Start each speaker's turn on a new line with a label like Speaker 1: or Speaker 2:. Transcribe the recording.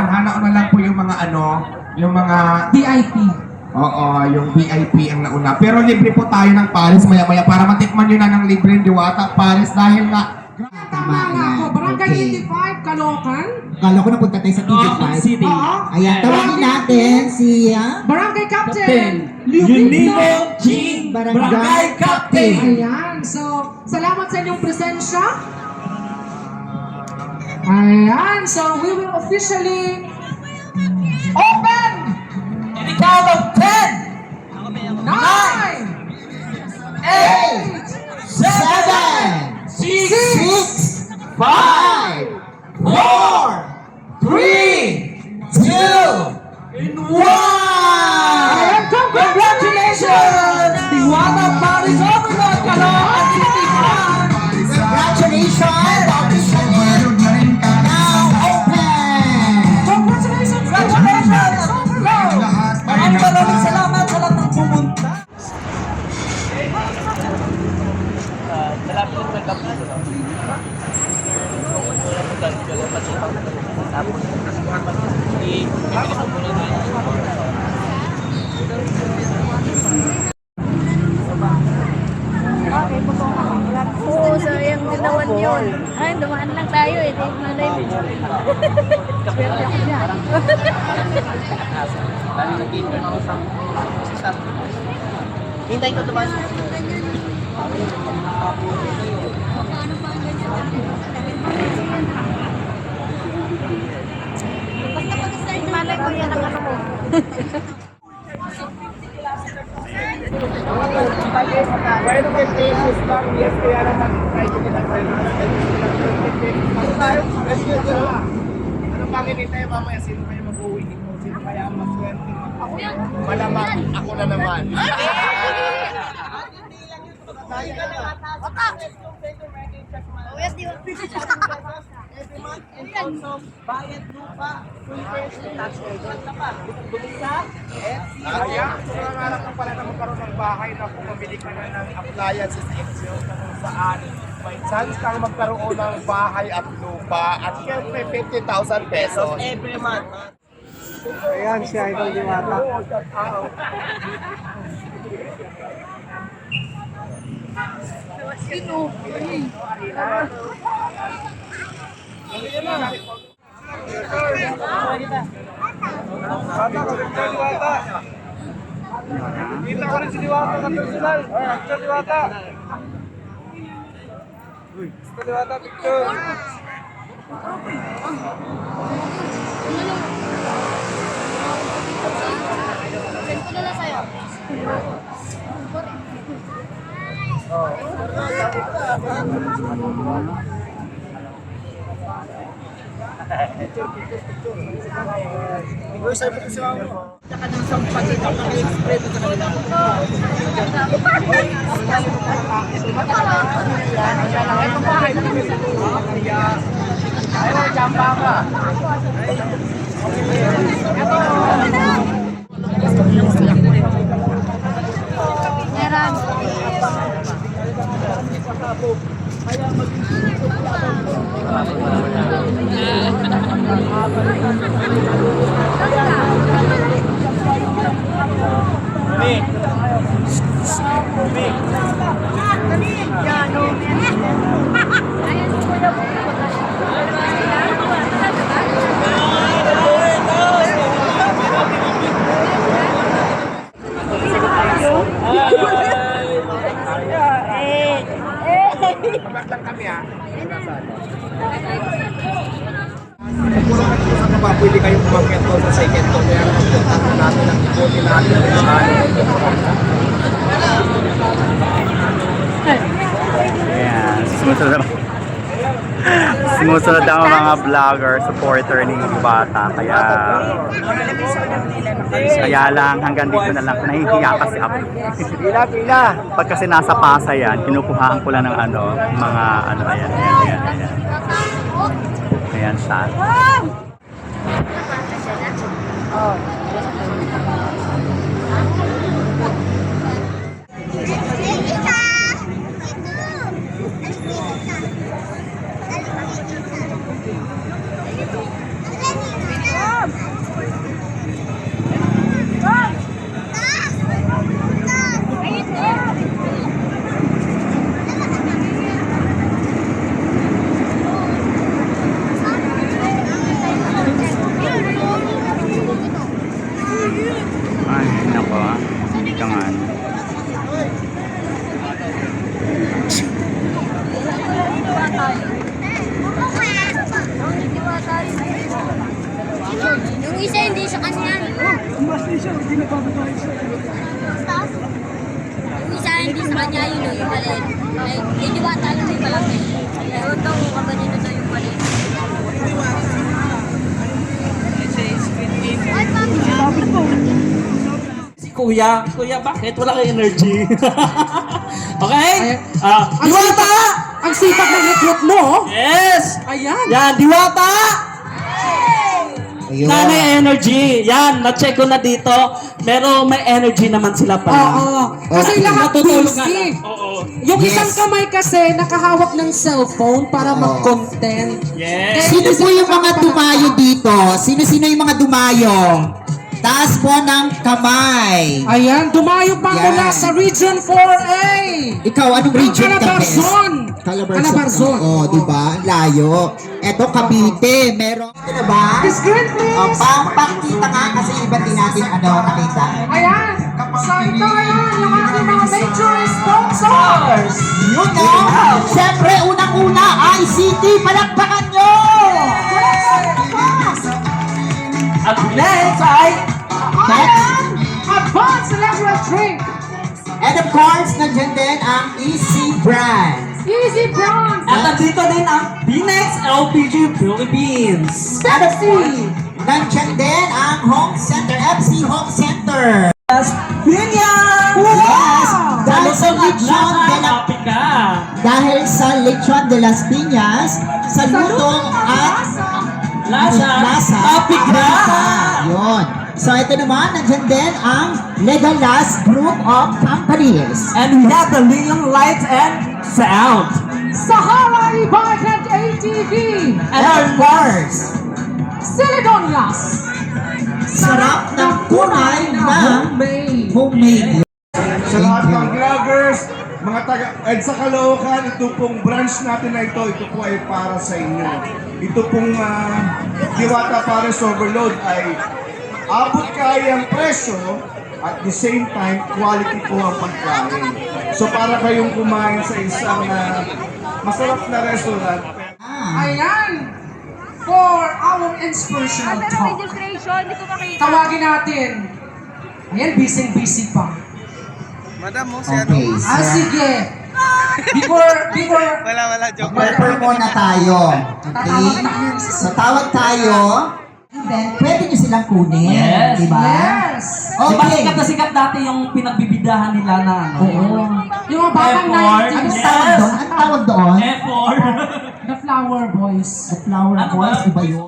Speaker 1: naman, hana ko na lang po yung mga ano, yung mga
Speaker 2: VIP.
Speaker 1: Oo, yung VIP ang nauna. Pero libre po tayo ng Paris maya-maya para matikman nyo na ng libre yung Diwata Paris dahil nga
Speaker 2: Tama nga ako. Barangay
Speaker 3: Okay.
Speaker 2: 85, Caloocan.
Speaker 3: Kala ko napunta tayo sa TV5.
Speaker 4: City.
Speaker 2: Oo.
Speaker 3: Ayan, tawagin natin si ah,
Speaker 2: Barangay Captain. Leonino
Speaker 4: G.
Speaker 3: Barangay
Speaker 4: Barangay Captain.
Speaker 2: Ayan. So, salamat sa inyong presensya. Ayan, so we will officially open
Speaker 4: the count of 10, 9, 8, 7, 6, 5,
Speaker 5: Oo, sayang din naman yun. Ay, dumaan lang tayo eh. Di malay mo. Swerte ako dyan.
Speaker 4: Hintay ko diba?
Speaker 5: Malay ko yan ang ano ko.
Speaker 6: Ano pang hinintay mamaya? Sino kayo mag-uwi? Sino kaya ang maswerte? Malamang ako na naman.
Speaker 5: Uyas, di ba?
Speaker 6: Bayad lupa, person, tax credit na pa. Bulisa, Kaya, nangarap ka pala na magkaroon ng bahay na kung mamili ka na ng appliances na kung saan may chance kang magkaroon ng bahay at lupa at syempre 50,000 pesos.
Speaker 4: Every month.
Speaker 6: Ayan, si Idol Diwata. Bata ko rin Diwata. Kita ko rin si Diwata sa personal. Actor Diwata. Gusto Diwata, picture.
Speaker 5: Send ko na lang sa'yo.
Speaker 6: Ko si Mama. Saka nang sampagin ang nag-explain sa kanila. Ito pa, ito pa. Kaya, ayaw, jamba ka.
Speaker 5: Meron. Ayun, kuya mo. Eh, eh.
Speaker 6: Babak lang kami ha. Baba, pwede kayong umakyat doon sa second floor. Kaya napunta natin ang ipote natin.
Speaker 7: Ayan, sumusunod Sumusunod ang mga vlogger, supporter ni Bata. Kaya kaya lang hanggang dito na lang. Nahihiya kasi ako.
Speaker 6: Pila, pila.
Speaker 7: Pag kasi nasa pasa yan, kinukuhaan ko lang ng ano, mga ano, ayan, ayan, ayan, ayan. Ayan siya.
Speaker 5: Wow! ka nga. Ano. Yung isa hindi sa kanya.
Speaker 8: Mas isa, hindi na babatay siya.
Speaker 5: Yung isa hindi sa kanya, yun o, yung mali. Hindi eh, ba tayo yung malaki? Ewan daw, kabanin na daw yung mali. Ay, bakit?
Speaker 4: Bakit po? Kuya. Kuya, bakit? Wala kang energy. okay? Ah, Diwata!
Speaker 2: Ang sikat ng recruit mo, oh.
Speaker 4: Yes!
Speaker 2: Ayan.
Speaker 4: Yan, Diwata!
Speaker 3: Ayun.
Speaker 4: Nanay energy. Yan, na-check ko na dito. Pero may energy naman sila
Speaker 2: Oo.
Speaker 4: pala.
Speaker 2: Kasi
Speaker 3: Okay.
Speaker 2: lahat
Speaker 4: Natutulog nga
Speaker 2: busy.
Speaker 4: lang. Oo.
Speaker 2: Yung
Speaker 3: Yes.
Speaker 2: isang kamay kasi nakahawak ng cellphone para
Speaker 3: Oo.
Speaker 2: mag-content.
Speaker 4: Yes.
Speaker 3: Sino po yung mga dumayo dito? Sino-sino yung mga dumayo? Taas po ng kamay.
Speaker 2: Ayan, dumayo pa
Speaker 3: Yan.
Speaker 2: mula sa Region 4A.
Speaker 3: Ikaw, anong region ka, Bes?
Speaker 2: Calabarzon.
Speaker 3: Calabarzon.
Speaker 2: Calabarzon.
Speaker 3: Oo, di ba? Ang Layo. Eto, Cavite. Meron. Ito na ba?
Speaker 2: Screen please.
Speaker 3: O, pampakita nga kasi iba din natin ano nakita.
Speaker 2: Ayan. So ito ayan, yung aking mga major sponsors.
Speaker 3: Yun no? Siyempre, unang-una, ICT. Palakpakan nyo!
Speaker 4: At next ay
Speaker 2: Drink.
Speaker 3: And of course, nandiyan din ang Easy Brand.
Speaker 2: Easy Bronze.
Speaker 4: at nandito din ang Binex LPG Philippines.
Speaker 3: And of course, nandiyan din ang Home Center, FC Home Center.
Speaker 4: Pinya!
Speaker 3: Yes! Dahil sa
Speaker 4: Lechon
Speaker 3: de la dahil sa Lechon de las Piñas, sa lutong at
Speaker 4: Lasa.
Speaker 3: lasa,
Speaker 4: Apika.
Speaker 3: Apika. Yun. So ito naman, nandiyan din ang Legalas Group of Companies.
Speaker 4: And we have the Leon Lights and Sound.
Speaker 2: Sahara and ATV.
Speaker 3: And of course,
Speaker 2: Siliconias.
Speaker 3: sarap ng kunay na
Speaker 2: homemade.
Speaker 3: homemade.
Speaker 6: Sa lahat ng vloggers, mga taga EDSA Caloocan, ito pong branch natin na ito, ito po ay para sa inyo. Ito pong ah, Diwata Pares Overload ay abot kayang presyo at the same time, quality po ang pagkain. So para kayong kumain sa isang ah, masarap na restaurant,
Speaker 3: Ah,
Speaker 2: Ayan. For our inspirational talk.
Speaker 5: registration, hindi ko makita.
Speaker 2: Tawagin natin. Ayan, busy-busy pa.
Speaker 3: okay.
Speaker 2: Ah,
Speaker 3: So,
Speaker 2: sige. Before, before,
Speaker 3: Prepare muna tayo. Okay? So, tawag tayo. And then, pwede nyo silang kunin.
Speaker 4: Yes.
Speaker 3: Di ba?
Speaker 2: yes.
Speaker 4: Ba
Speaker 3: Okay.
Speaker 4: sikat na sikat dati yung pinagbibidahan nila na ano?
Speaker 3: Oo.
Speaker 2: Yung mga batang
Speaker 4: Effort.
Speaker 2: 90s.
Speaker 3: Anong tawag doon? Anong tawag doon?
Speaker 4: F4.
Speaker 2: The Flower Boys.
Speaker 3: The flower
Speaker 4: Ano ba?
Speaker 3: boys, iba yun?